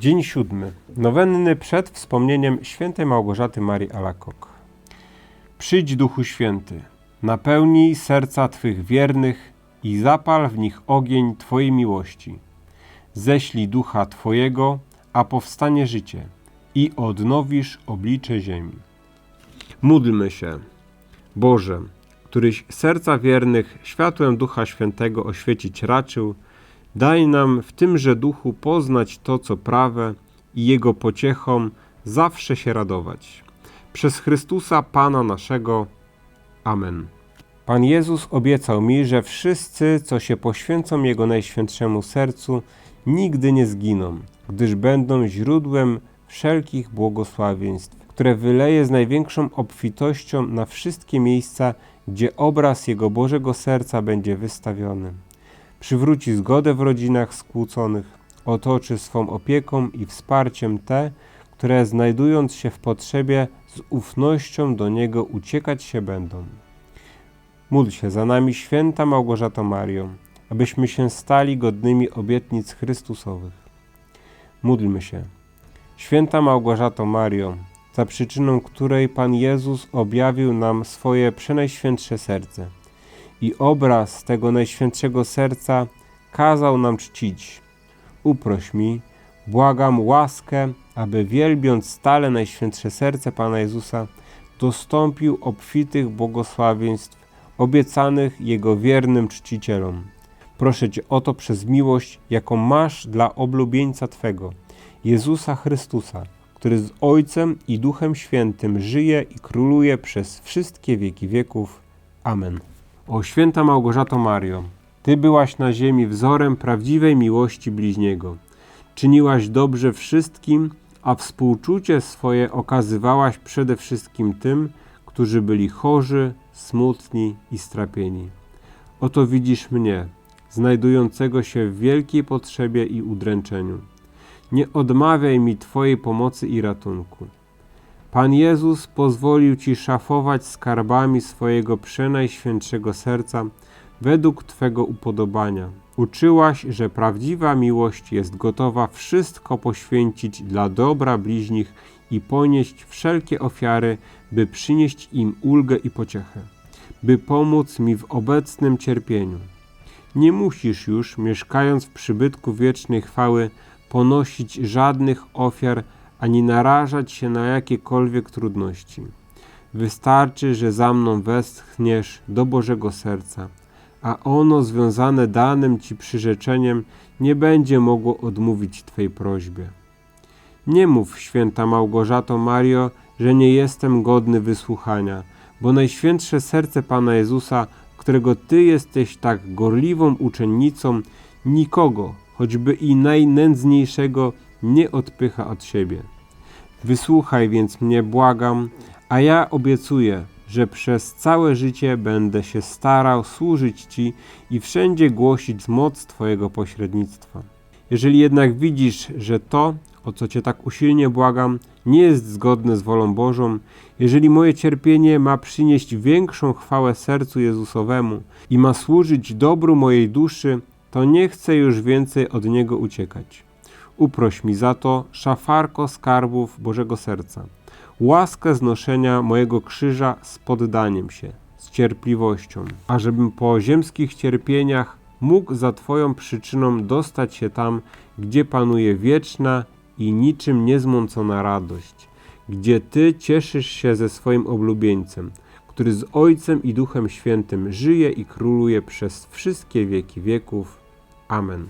Dzień siódmy. Nowenny przed wspomnieniem świętej Małgorzaty Marii Alakok. Przyjdź Duchu Święty, napełnij serca Twych wiernych i zapal w nich ogień Twojej miłości. Ześlij Ducha Twojego, a powstanie życie i odnowisz oblicze ziemi. Módlmy się. Boże, któryś serca wiernych światłem Ducha Świętego oświecić raczył, daj nam w tymże duchu poznać to, co prawe i Jego pociechom zawsze się radować. Przez Chrystusa Pana naszego. Amen. Pan Jezus obiecał mi, że wszyscy, co się poświęcą Jego Najświętszemu Sercu, nigdy nie zginą, gdyż będą źródłem wszelkich błogosławieństw, które wyleje z największą obfitością na wszystkie miejsca, gdzie obraz Jego Bożego Serca będzie wystawiony. Przywróci zgodę w rodzinach skłóconych, otoczy swą opieką i wsparciem te, które znajdując się w potrzebie, z ufnością do Niego uciekać się będą. Módl się za nami, święta Małgorzato Mario, abyśmy się stali godnymi obietnic Chrystusowych. Módlmy się. Święta Małgorzato Mario, za przyczyną której Pan Jezus objawił nam swoje przenajświętsze serce i obraz tego Najświętszego Serca kazał nam czcić. Uproś mi, błagam łaskę, aby wielbiąc stale Najświętsze Serce Pana Jezusa, dostąpił obfitych błogosławieństw obiecanych Jego wiernym czcicielom. Proszę Cię o to przez miłość, jaką masz dla oblubieńca Twego, Jezusa Chrystusa, który z Ojcem i Duchem Świętym żyje i króluje przez wszystkie wieki wieków. Amen. O święta Małgorzato Mario, Ty byłaś na ziemi wzorem prawdziwej miłości bliźniego. Czyniłaś dobrze wszystkim, a współczucie swoje okazywałaś przede wszystkim tym, którzy byli chorzy, smutni i strapieni. Oto widzisz mnie, znajdującego się w wielkiej potrzebie i udręczeniu. Nie odmawiaj mi Twojej pomocy i ratunku. Pan Jezus pozwolił Ci szafować skarbami swojego przenajświętszego serca według Twego upodobania. Uczyłaś, że prawdziwa miłość jest gotowa wszystko poświęcić dla dobra bliźnich i ponieść wszelkie ofiary, by przynieść im ulgę i pociechę, by pomóc mi w obecnym cierpieniu. Nie musisz już, mieszkając w przybytku wiecznej chwały, ponosić żadnych ofiar ani narażać się na jakiekolwiek trudności. Wystarczy, że za mną westchniesz do Bożego Serca, a ono związane danym Ci przyrzeczeniem nie będzie mogło odmówić Twej prośbie. Nie mów, święta Małgorzato Mario, że nie jestem godny wysłuchania, bo Najświętsze Serce Pana Jezusa, którego Ty jesteś tak gorliwą uczennicą, nikogo, choćby i najnędzniejszego, nie odpycha od siebie. Wysłuchaj więc mnie, błagam, a ja obiecuję, że przez całe życie będę się starał służyć Ci i wszędzie głosić moc Twojego pośrednictwa. Jeżeli jednak widzisz, że to, o co Cię tak usilnie błagam, nie jest zgodne z wolą Bożą, jeżeli moje cierpienie ma przynieść większą chwałę sercu Jezusowemu i ma służyć dobru mojej duszy, to nie chcę już więcej od Niego uciekać. Uproś mi za to, szafarko skarbów Bożego Serca, łaskę znoszenia mojego krzyża z poddaniem się, z cierpliwością, ażebym po ziemskich cierpieniach mógł za Twoją przyczyną dostać się tam, gdzie panuje wieczna i niczym niezmącona radość, gdzie Ty cieszysz się ze swoim oblubieńcem, który z Ojcem i Duchem Świętym żyje i króluje przez wszystkie wieki wieków. Amen.